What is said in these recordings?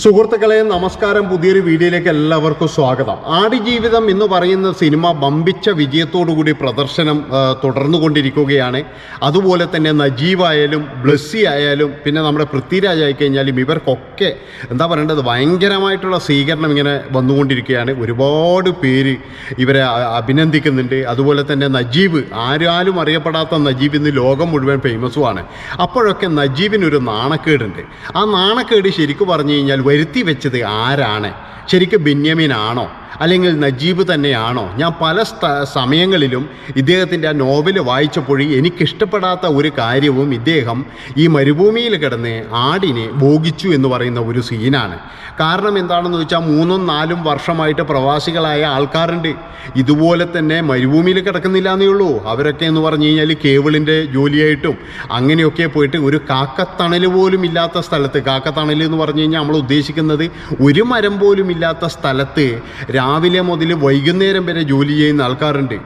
സുഹൃത്തുക്കളെ നമസ്കാരം. പുതിയൊരു വീഡിയോയിലേക്ക് എല്ലാവർക്കും സ്വാഗതം. ആടുജീവിതം എന്ന് പറയുന്ന സിനിമ ബമ്പിച്ച വിജയത്തോടുകൂടി പ്രദർശനം തുടർന്നു കൊണ്ടിരിക്കുകയാണ് അതുപോലെ തന്നെ നജീവായാലും ബ്ലസ്സി ആയാലും പിന്നെ നമ്മുടെ പൃഥ്വിരാജ് ആയിക്കഴിഞ്ഞാലും ഇവർക്കൊക്കെ എന്താ പറയേണ്ടത്? ഭയങ്കരമായിട്ടുള്ള സ്വീകരണം ഇങ്ങനെ വന്നുകൊണ്ടിരിക്കുകയാണ്. ഒരുപാട് പേര് ഇവരെ അഭിനന്ദിക്കുന്നുണ്ട്. അതുപോലെ തന്നെ നജീവ് ആരാലും അറിയപ്പെടാത്ത നജീബ് ഇന്ന് ലോകം മുഴുവൻ ഫേമസുമാണ് അപ്പോഴൊക്കെ നജീബിനൊരു നാണക്കേടുണ്ട്. ആ നാണക്കേട് ശരിക്കും പറഞ്ഞു കഴിഞ്ഞാൽ വരുത്തി വെച്ചത് ആരാണ്? ശരിക്കും ബെന്യാമിൻ ആണോ? അല്ലെങ്കിൽ നജീബ് തന്നെയാണോ? ഞാൻ പല സമയങ്ങളിലും ഇദ്ദേഹത്തിന്റെ ആ നോവൽ വായിച്ചപ്പോൾ എനിക്കിഷ്ടപ്പെടാത്ത ഒരു കാര്യവും ഇദ്ദേഹം ഈ മരുഭൂമിയിൽ കിടന്ന് ആടിനെ ഭോഗിച്ചു എന്ന് പറയുന്ന ഒരു സീനാണ്. കാരണം എന്താണെന്ന് വെച്ചാൽ മൂന്നും നാലും വർഷമായിട്ട് പ്രവാസികളായ ആൾക്കാരുണ്ട്. ഇതുപോലെ തന്നെ മരുഭൂമിയിൽ കിടക്കുന്നില്ല എന്നേ ഉള്ളൂ. അവരൊക്കെ എന്ന് പറഞ്ഞു കഴിഞ്ഞാൽ കേബിളിന്റെ ജോലിയായിട്ടും അങ്ങനെയൊക്കെ പോയിട്ട് ഒരു കാക്കത്തണൽ പോലും ഇല്ലാത്ത സ്ഥലത്ത് കാക്കത്തണൽ എന്ന് പറഞ്ഞു കഴിഞ്ഞാൽ നമ്മൾ ഉദ്ദേശിക്കുന്നത് ഒരു മരം പോലും ഇല്ലാത്ത സ്ഥലത്ത് രാവിലെ മുതൽ വൈകുന്നേരം വരെ ജോലി ചെയ്യുന്ന ആൾക്കാരുണ്ട്.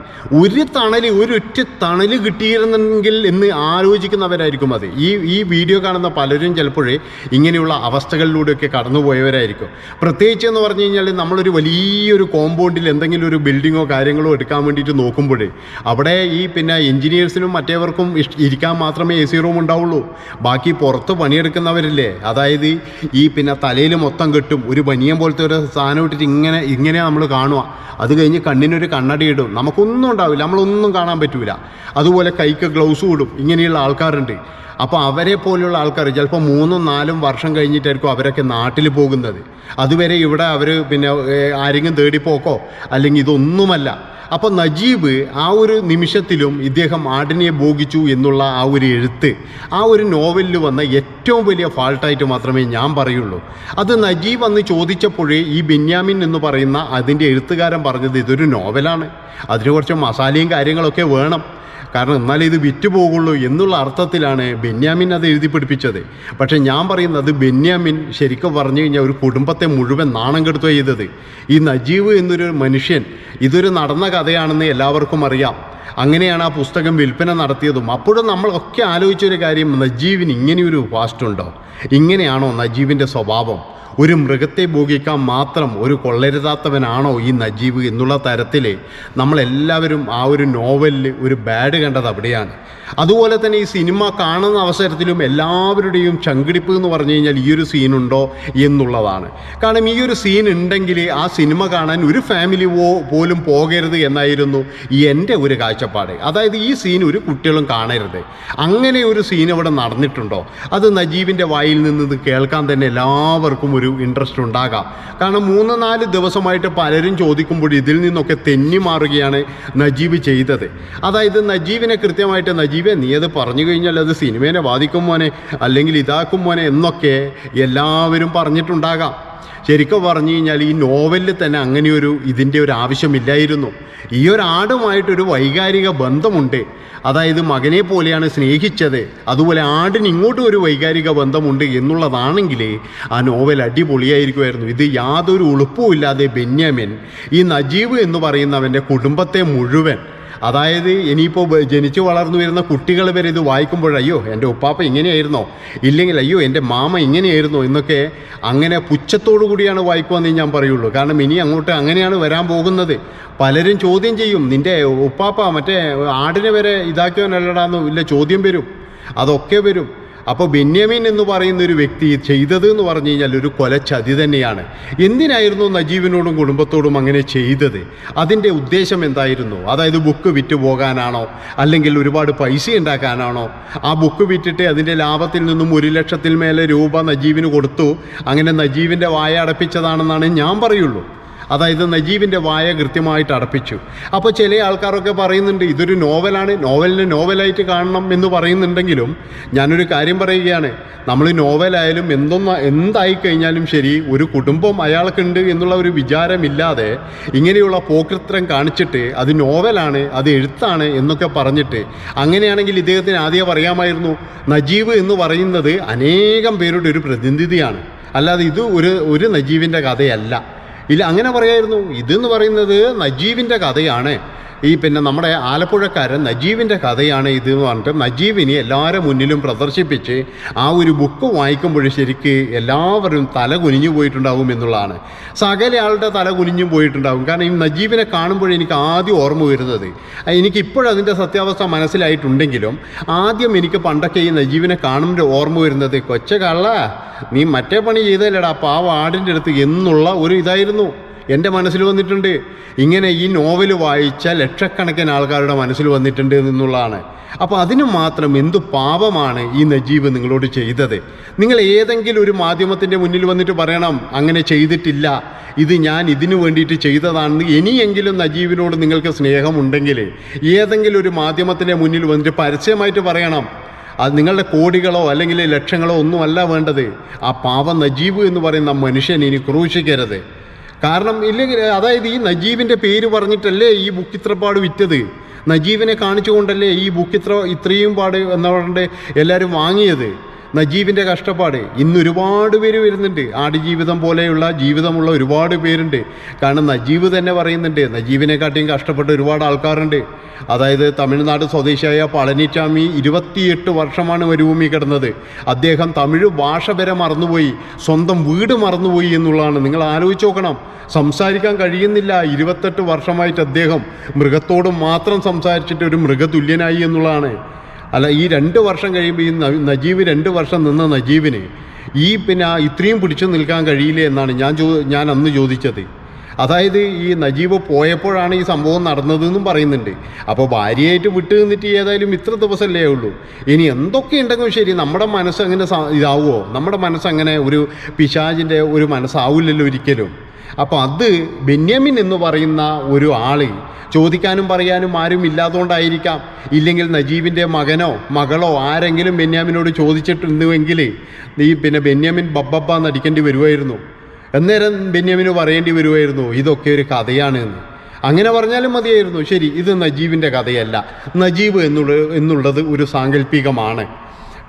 ഒരു തണൽ ഒരു ഒറ്റ തണൽ കിട്ടിയിരുന്നെങ്കിൽ എന്ന് ആലോചിക്കുന്നവരായിരിക്കും അത്. ഈ ഈ വീഡിയോ കാണുന്ന പലരും ചിലപ്പോഴേ ഇങ്ങനെയുള്ള അവസ്ഥകളിലൂടെയൊക്കെ കടന്നുപോയവരായിരിക്കും. പ്രത്യേകിച്ച് എന്ന് പറഞ്ഞു കഴിഞ്ഞാൽ നമ്മളൊരു വലിയൊരു കോമ്പൗണ്ടിൽ എന്തെങ്കിലും ഒരു ബിൽഡിങ്ങോ കാര്യങ്ങളോ എടുക്കാൻ വേണ്ടിയിട്ട് നോക്കുമ്പോഴേ അവിടെ ഈ പിന്നെ എഞ്ചിനീയേഴ്സിനും മറ്റേവർക്കും ഇരിക്കാൻ മാത്രമേ എ സി റൂം ഉണ്ടാവുള്ളൂ. ബാക്കി പുറത്ത് പണിയെടുക്കുന്നവരില്ലേ? അതായത് ഈ പിന്നെ തലയിൽ മൊത്തം കെട്ടും. ഒരു ബനിയൻ പോലത്തെ ഒരു സാധനം ഇട്ടിട്ട് ഇങ്ങനെ ഇങ്ങനെ നമ്മൾ കാണുക. അത് കഴിഞ്ഞ് കണ്ണിനൊരു കണ്ണടി ഇടും. നമുക്കൊന്നും ഉണ്ടാവില്ല. നമ്മളൊന്നും കാണാൻ പറ്റൂല. അതുപോലെ കൈക്ക് ഗ്ലൗസ് ഇടും ഇങ്ങനെയുള്ള ആൾക്കാരുണ്ട്. അപ്പോൾ അവരെ പോലെയുള്ള ആൾക്കാർ ചിലപ്പോൾ മൂന്നും നാലും വർഷം കഴിഞ്ഞിട്ടായിരിക്കും അവരൊക്കെ നാട്ടിൽ പോകുന്നത്. അതുവരെ ഇവിടെ അവർ പിന്നെ ആരെങ്കിലും തേടിപ്പോക്കോ? അല്ലെങ്കിൽ ഇതൊന്നുമല്ല. അപ്പോൾ നജീബ് ആ ഒരു നിമിഷത്തിലും ഇദ്ദേഹം ആടിനെ ഭോഗിച്ചു എന്നുള്ള ആ ഒരു എഴുത്ത് ആ ഒരു നോവലിൽ വന്ന ഏറ്റവും വലിയ ഫാൾട്ടായിട്ട് മാത്രമേ ഞാൻ പറയുള്ളൂ. അത് നജീബ് അന്ന് ചോദിച്ചപ്പോഴേ ഈ ബെന്യാമിൻ എന്ന് പറയുന്ന അതിന്റെ എഴുത്തുകാരൻ പറഞ്ഞത് ഇതൊരു നോവലാണ്. അതിന് കുറച്ച് മസാലയും കാര്യങ്ങളൊക്കെ വേണം. കാരണം എന്നാലേ ഇത് വിറ്റ് പോകുള്ളൂ എന്നുള്ള അർത്ഥത്തിലാണ് ബെന്യാമിൻ അത് എഴുതി പിടിപ്പിച്ചത് പക്ഷേ ഞാൻ പറയുന്നത് ബെന്യാമിൻ ശരിക്കും പറഞ്ഞു കഴിഞ്ഞാൽ ഒരു കുടുംബത്തെ മുഴുവൻ നാണം കെടുത്തുക ചെയ്തത്. ഈ നജീവ് എന്നൊരു മനുഷ്യൻ ഇതൊരു നടന്ന കഥയാണെന്ന് എല്ലാവർക്കും അറിയാം. അങ്ങനെയാണ് ആ പുസ്തകം വിൽപ്പന നടത്തിയതും. അപ്പോഴും നമ്മളൊക്കെ ആലോചിച്ചൊരു കാര്യം നജീവിന് ഇങ്ങനെയൊരു ഉണ്ടോ? ഇങ്ങനെയാണോ നജീവിന്റെ സ്വഭാവം? ഒരു മൃഗത്തെ ഭോഗിക്കാൻ മാത്രം ഒരു കൊള്ളരുതാത്തവനാണോ ഈ നജീബ് എന്നുള്ള തരത്തിൽ നമ്മളെല്ലാവരും ആ ഒരു നോവലിൽ ഒരു ബാഡ് കണ്ടത് അവിടെയാണ്. അതുപോലെ തന്നെ ഈ സിനിമ കാണുന്ന അവസരത്തിലും എല്ലാവരുടെയും ചങ്കിടിപ്പ് എന്ന് പറഞ്ഞു കഴിഞ്ഞാൽ ഈ ഒരു സീനുണ്ടോ എന്നുള്ളതാണ്. കാരണം ഈ ഒരു സീൻ ഉണ്ടെങ്കിൽ ആ സിനിമ കാണാൻ ഒരു ഫാമിലി പോലും പോകരുത് എന്നായിരുന്നു എന്റെ ഒരു കാഴ്ചപ്പാട്. അതായത് ഈ സീൻ ഒരു കുട്ടികളും കാണരുത്. അങ്ങനെ ഒരു സീൻ അവിടെ നടന്നിട്ടുണ്ടോ? അത് നജീബിന്റെ വായിൽ നിന്ന് കേൾക്കാൻ തന്നെ എല്ലാവർക്കും ഒരു ഇൻട്രസ്റ്റ് ഉണ്ടാകാം. കാരണം മൂന്ന് നാല് ദിവസമായിട്ട് പലരും ചോദിക്കുമ്പോൾ ഇതിൽ നിന്നൊക്കെ തെന്നി മാറുകയാണ് നജീബ് ചെയ്തത്. അതായത് നജീബിനെ കൃത്യമായിട്ട് നജീബെ നീ അത് പറഞ്ഞു കഴിഞ്ഞാൽ അത് സിനിമേനെ ബാധിക്കും മോനെ അല്ലെങ്കിൽ ഇതാക്കും മോനെ എന്നൊക്കെ എല്ലാവരും പറഞ്ഞിട്ടുണ്ടാകാം. ശരിക്കും പറഞ്ഞു കഴിഞ്ഞാൽ ഈ നോവലിൽ തന്നെ അങ്ങനെയൊരു ഇതിന്റെ ഒരു ആവശ്യമില്ലായിരുന്നു. ഈ ഒരു ആടുമായിട്ടൊരു വൈകാരിക ബന്ധമുണ്ട്. അതായത് മകനെ പോലെയാണ് സ്നേഹിച്ചത്. അതുപോലെ ആടിന് ഇങ്ങോട്ടും ഒരു വൈകാരിക ബന്ധമുണ്ട് എന്നുള്ളതാണെങ്കിൽ ആ നോവൽ അടിപൊളിയായിരിക്കുമായിരുന്നു. ഇത് യാതൊരു ഉളുപ്പുമില്ലാതെ ബെന്യാമിൻ ഈ നജീബ് എന്ന് പറയുന്നവന്റെ കുടുംബത്തെ മുഴുവൻ അതായത് ഇനിയിപ്പോൾ ജനിച്ചു വളർന്നു വരുന്ന കുട്ടികൾ വരെ ഇത് വായിക്കുമ്പോൾ അയ്യോ എന്റെ ഉപ്പാപ്പ ഇങ്ങനെയായിരുന്നോ? ഇല്ലെങ്കിൽ അയ്യോ എന്റെ മാമ ഇങ്ങനെയായിരുന്നോ? എന്നൊക്കെ അങ്ങനെ പുച്ഛത്തോടു കൂടിയാണ് വായിക്കുമെന്നേ ഞാൻ പറയുള്ളൂ. കാരണം ഇനി അങ്ങോട്ട് അങ്ങനെയാണ് വരാൻ പോകുന്നത്. പലരും ചോദ്യം ചെയ്യും നിന്റെ ഉപ്പാപ്പ മറ്റേ ആടിനെ വരെ ഇതാക്കിയവനല്ലടാന്ന് ഇല്ല ചോദ്യം വരും. അതൊക്കെ വരും. അപ്പോൾ ബെന്യാമിൻ എന്ന് പറയുന്ന ഒരു വ്യക്തി ചെയ്തത് എന്ന് പറഞ്ഞു കഴിഞ്ഞാൽ ഒരു കൊലച്ചതി തന്നെയാണ്. എന്തിനായിരുന്നു നജീവിനോടും കുടുംബത്തോടും അങ്ങനെ ചെയ്തത്? അതിന്റെ ഉദ്ദേശം എന്തായിരുന്നു? അതായത് ബുക്ക് വിറ്റ് പോകാനാണോ? അല്ലെങ്കിൽ ഒരുപാട് പൈസ ഉണ്ടാക്കാനാണോ? ആ ബുക്ക് വിറ്റിട്ട് അതിന്റെ ലാഭത്തിൽ നിന്നും ഒരു ലക്ഷത്തിൽ മേലെ രൂപ നജീബിന് കൊടുത്തു. അങ്ങനെ നജീവിന്റെ വായ അടപ്പിച്ചതാണെന്നാണ് ഞാൻ പറയുള്ളൂ. അതായത് നജീബിന്റെ വായ കൃത്യമായിട്ട് അടപ്പിച്ചു. അപ്പോൾ ചില ആൾക്കാരൊക്കെ പറയുന്നുണ്ട് ഇതൊരു നോവലാണ് നോവലിനെ നോവലായിട്ട് കാണണം എന്ന് പറയുന്നുണ്ടെങ്കിലും ഞാനൊരു കാര്യം പറയുകയാണ്. നമ്മൾ നോവലായാലും എന്തൊന്ന എന്തായി കഴിഞ്ഞാലും ശരി ഒരു കുടുംബം അയാൾക്കുണ്ട് എന്നുള്ള ഒരു വിചാരമില്ലാതെ ഇങ്ങനെയുള്ള പോക്കൃത്രം കാണിച്ചിട്ട് അത് നോവലാണ് അത് എഴുത്താണ് എന്നൊക്കെ പറഞ്ഞിട്ട് അങ്ങനെയാണെങ്കിൽ ഇദ്ദേഹത്തിന് ആദ്യം പറയാമായിരുന്നു നജീബ് എന്ന് പറയുന്നത് അനേകം പേരുടെ ഒരു പ്രതിനിധിയാണ്. അല്ലാതെ ഇത് ഒരു ഒരു നജീബിന്റെ കഥയല്ല. ഇല്ല അങ്ങനെ പറയായിരുന്നു. ഇതെന്ന് പറയുന്നത് നജീബിന്റെ കഥയാണ്. ഈ പിന്നെ നമ്മുടെ ആലപ്പുഴക്കാരൻ നജീബിന്റെ കഥയാണ് ഇത് എന്ന് പറഞ്ഞിട്ട് നജീബിനെ എല്ലാവരും മുന്നിലും പ്രദർശിപ്പിച്ച് ആ ഒരു ബുക്ക് വായിക്കുമ്പോൾ ശരിക്ക് എല്ലാവരും തല കുനിഞ്ഞു പോയിട്ടുണ്ടാവും എന്നുള്ളതാണ്. സകല ആളുടെ തല കുനിഞ്ഞു പോയിട്ടുണ്ടാവും. കാരണം ഈ നജീബിനെ കാണുമ്പോൾ എനിക്ക് ആദ്യം ഓർമ്മ വരുന്നത് എനിക്കിപ്പോഴതിന്റെ സത്യാവസ്ഥ മനസ്സിലായിട്ടുണ്ടെങ്കിലും ആദ്യം എനിക്ക് പണ്ടൊക്കെ ഈ നജീബിനെ കാണുമ്പോൾ ഓർമ്മ വരുന്നത് കൊച്ച നീ മറ്റേ പണി ചെയ്തല്ലേടാ പാവ ആടിന്റെ അടുത്ത് എന്നുള്ള ഒരു ഇതായിരുന്നു. എന്റെ മനസ്സിൽ വന്നിട്ടുണ്ട്. ഇങ്ങനെ ഈ നോവൽ വായിച്ച ലക്ഷക്കണക്കിന് ആൾക്കാരുടെ മനസ്സിൽ വന്നിട്ടുണ്ട് എന്നുള്ളതാണ്. അപ്പോൾ അതിന് മാത്രം എന്തു പാപമാണ് ഈ നജീബ് നിങ്ങളോട് ചെയ്തത്? നിങ്ങൾ ഏതെങ്കിലും ഒരു മാധ്യമത്തിന്റെ മുന്നിൽ വന്നിട്ട് പറയണം അങ്ങനെ ചെയ്തിട്ടില്ല. ഇത് ഞാൻ ഇതിനു വേണ്ടിയിട്ട് ചെയ്തതാണെന്ന് ഇനിയെങ്കിലും നജീബിനോട് നിങ്ങൾക്ക് സ്നേഹമുണ്ടെങ്കിൽ ഏതെങ്കിലും ഒരു മാധ്യമത്തിന്റെ മുന്നിൽ വന്നിട്ട് പരസ്യമായിട്ട് പറയണം. അത് നിങ്ങളുടെ കോടികളോ അല്ലെങ്കിൽ ലക്ഷങ്ങളോ ഒന്നുമല്ല വേണ്ടത്. ആ പാവ നജീബ് എന്ന് പറയുന്ന മനുഷ്യൻ ഇനി ക്രൂശിക്കരുത്. കാരണം ഇല്ലെങ്കിൽ അതായത് ഈ നജീബിന്റെ പേര് പറഞ്ഞിട്ടല്ലേ ഈ ബുക്ക് ഇത്രപാട് വിറ്റത്? നജീബിനെ കാണിച്ചുകൊണ്ടല്ലേ ഈ ബുക്ക് ഇത്ര ഇത്രയും പാട് എന്ന് പറഞ്ഞിട്ട് എല്ലാവരും വാങ്ങിയത്? നജീബിന്റെ കഷ്ടപ്പാട്. ഇന്ന് ഒരുപാട് പേര് വരുന്നുണ്ട്. ആടുജീവിതം പോലെയുള്ള ജീവിതമുള്ള ഒരുപാട് പേരുണ്ട്. കാരണം നജീബ് തന്നെ പറയുന്നുണ്ട് നജീബിനെക്കാട്ടിയും കഷ്ടപ്പെട്ട ഒരുപാട് ആൾക്കാരുണ്ട്. അതായത് തമിഴ്നാട് സ്വദേശിയായ പളനിസ്വാമി ഇരുപത്തിയെട്ട് വർഷമാണ് മരുഭൂമി കിടന്നത്. അദ്ദേഹം തമിഴ് ഭാഷ വരെ മറന്നുപോയി സ്വന്തം വീട് മറന്നുപോയി എന്നുള്ളതാണ്. നിങ്ങൾ ആലോചിച്ച് നോക്കണം. സംസാരിക്കാൻ കഴിയുന്നില്ല. ഇരുപത്തെട്ട് വർഷമായിട്ട് അദ്ദേഹം മൃഗത്തോട് മാത്രം സംസാരിച്ചിട്ട് ഒരു മൃഗതുല്യനായി എന്നുള്ളതാണ്. അല്ല ഈ രണ്ട് വർഷം കഴിയുമ്പോൾ ഈ നജീബ് രണ്ട് വർഷം നിന്ന നജീബിന് ഈ പിന്നെ ഇത്രയും പിടിച്ചു നിൽക്കാൻ കഴിയില്ല എന്നാണ് ഞാൻ ചോ ഞാൻ അന്ന് ചോദിച്ചത്. അതായത് ഈ നജീബ് പോയപ്പോഴാണ് ഈ സംഭവം നടന്നതെന്നും പറയുന്നുണ്ട്. അപ്പോൾ ഭാര്യയായിട്ട് വിട്ടു നിന്നിട്ട് ഏതായാലും ഇത്ര ദിവസമല്ലേ ഉള്ളൂ. ഇനി എന്തൊക്കെ ഉണ്ടെങ്കിലും ശരി നമ്മുടെ മനസ്സ് അങ്ങനെ ഇതാവുമോ നമ്മുടെ മനസ്സങ്ങനെ ഒരു പിശാചിന്റെ ഒരു മനസ്സാവില്ലല്ലോ ഒരിക്കലും. അപ്പോൾ അത് ബെന്യാമിൻ എന്ന് പറയുന്ന ഒരു ആൾ ചോദിക്കാനും പറയാനും ആരും ഇല്ലാത്തതുകൊണ്ടായിരിക്കാം ഇല്ലെങ്കിൽ നജീബിന്റെ മകനോ മകളോ ആരെങ്കിലും ബെന്യാമിനോട് ചോദിച്ചിട്ടുണ്ടെങ്കിൽ നീ പിന്നെ ബെന്യാമിൻ ബബ്ബബ്ബ നടിക്കേണ്ടി വരുമായിരുന്നു അന്നേരം ബെന്യാമിന് പറയേണ്ടി വരുമായിരുന്നു ഇതൊക്കെ ഒരു കഥയാണ് എന്ന്. അങ്ങനെ പറഞ്ഞാലും മതിയായിരുന്നു. ശരി ഇത് നജീബിന്റെ കഥയല്ല. നജീബ് എന്നുള്ള എന്നുള്ളത് ഒരു സാങ്കല്പികമാണ്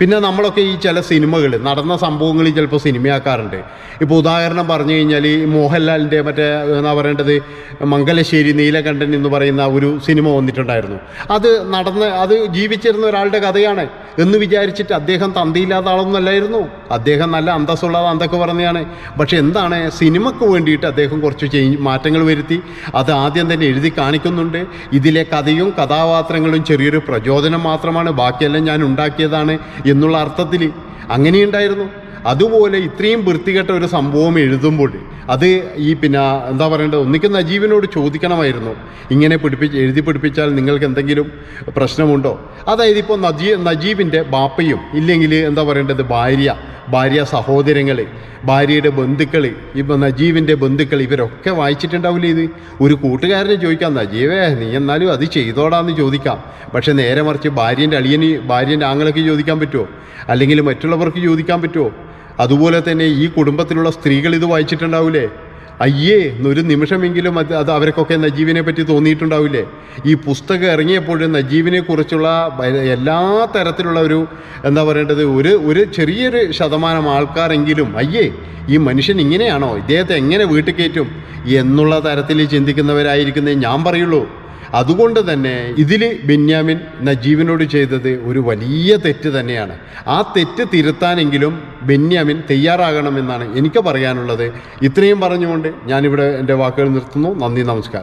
പിന്നെ നമ്മളൊക്കെ ഈ ചില സിനിമകൾ നടന്ന സംഭവങ്ങൾ ചിലപ്പോൾ സിനിമയാക്കാറുണ്ട്. ഇപ്പോൾ ഉദാഹരണം പറഞ്ഞു കഴിഞ്ഞാൽ ഈ മോഹൻലാലിന്റെ മറ്റേ എന്നാ പറയേണ്ടത് മംഗലശ്ശേരി നീലകണ്ഠൻ എന്ന് പറയുന്ന ഒരു സിനിമ വന്നിട്ടുണ്ടായിരുന്നു. അത് നടന്ന് അത് ജീവിച്ചിരുന്ന ഒരാളുടെ കഥയാണ്. എന്ന് വിചാരിച്ചിട്ട് അദ്ദേഹം തന്തിയില്ലാത്ത ആളൊന്നല്ലായിരുന്നു അദ്ദേഹം നല്ല അന്തസ്സുള്ളത് അന്തൊക്കെ പറഞ്ഞതാണ്. പക്ഷെ എന്താണ് സിനിമയ്ക്ക് വേണ്ടിയിട്ട് അദ്ദേഹം കുറച്ച് ചേഞ്ച് മാറ്റങ്ങൾ വരുത്തി. അത് ആദ്യം തന്നെ എഴുതി കാണിക്കുന്നുണ്ട്. ഇതിലെ കഥയും കഥാപാത്രങ്ങളും ചെറിയൊരു പ്രചോദനം മാത്രമാണ്. ബാക്കിയെല്ലാം ഞാൻ ഉണ്ടാക്കിയതാണ് എന്നുള്ള അർത്ഥത്തിൽ അങ്ങനെയുണ്ടായിരുന്നു. അതുപോലെ ഇത്രയും വൃത്തികെട്ട ഒരു സംഭവം എഴുതുമ്പോൾ അത് ഈ പിന്നെ എന്താ പറയേണ്ടത്? ഒന്നിക്ക് നജീബിനോട് ചോദിക്കണമായിരുന്നു. ഇങ്ങനെ പിടിപ്പിച്ച് എഴുതി പിടിപ്പിച്ചാൽ നിങ്ങൾക്ക് എന്തെങ്കിലും പ്രശ്നമുണ്ടോ? അതായത് ഇപ്പോൾ നജീ നജീബിന്റെ ബാപ്പയും ഇല്ലെങ്കിൽ എന്താ പറയേണ്ടത്? ഭാര്യ. ഭാര്യ സഹോദരങ്ങൾ ഭാര്യയുടെ ബന്ധുക്കൾ ഇപ്പം നജീവിന്റെ ബന്ധുക്കൾ ഇവരൊക്കെ വായിച്ചിട്ടുണ്ടാവില്ലേ ഇത്? ഒരു കൂട്ടുകാരനെ ചോദിക്കാം നജീവേ നീ എന്നാലും അത് ചെയ്തോടാന്ന് ചോദിക്കാം. പക്ഷേ നേരെ മറിച്ച് ഭാര്യന്റെ അളിയന് ഭാര്യന്റെ ആങ്ങളൊക്കെ ചോദിക്കാൻ പറ്റുമോ അല്ലെങ്കിൽ മറ്റുള്ളവർക്ക് ചോദിക്കാൻ പറ്റുമോ അതുപോലെ തന്നെ ഈ കുടുംബത്തിലുള്ള സ്ത്രീകൾ ഇത് വായിച്ചിട്ടുണ്ടാവില്ലേ? അയ്യേ എന്നൊരു നിമിഷമെങ്കിലും അത് അത് അവർക്കൊക്കെ നജീബിനെ പറ്റി തോന്നിയിട്ടുണ്ടാവില്ലേ? ഈ പുസ്തകം ഇറങ്ങിയപ്പോഴും നജീബിനെ കുറിച്ചുള്ള എല്ലാ തരത്തിലുള്ള ഒരു എന്താ പറയേണ്ടത് ഒരു ഒരു ചെറിയൊരു ശതമാനം ആൾക്കാരെങ്കിലും അയ്യേ ഈ മനുഷ്യൻ ഇങ്ങനെയാണോ? ഇദ്ദേഹത്തെ എങ്ങനെ വീട്ടിൽ കയറ്റും? എന്നുള്ള തരത്തിൽ ചിന്തിക്കുന്നവരായിരിക്കുന്നേ ഞാൻ പറയുള്ളൂ. അതുകൊണ്ട് തന്നെ ഇതിൽ ബെന്യാമിൻ നജീബിനോട് ചെയ്തത് ഒരു വലിയ തെറ്റ് തന്നെയാണ്. ആ തെറ്റ് തിരുത്താനെങ്കിലും ബെന്യാമിൻ തയ്യാറാകണമെന്നാണ് എനിക്ക് പറയാനുള്ളത്. ഇത്രയും പറഞ്ഞുകൊണ്ട് ഞാനിവിടെ എന്റെ വാക്കുകൾ നിർത്തുന്നു. നന്ദി നമസ്കാരം.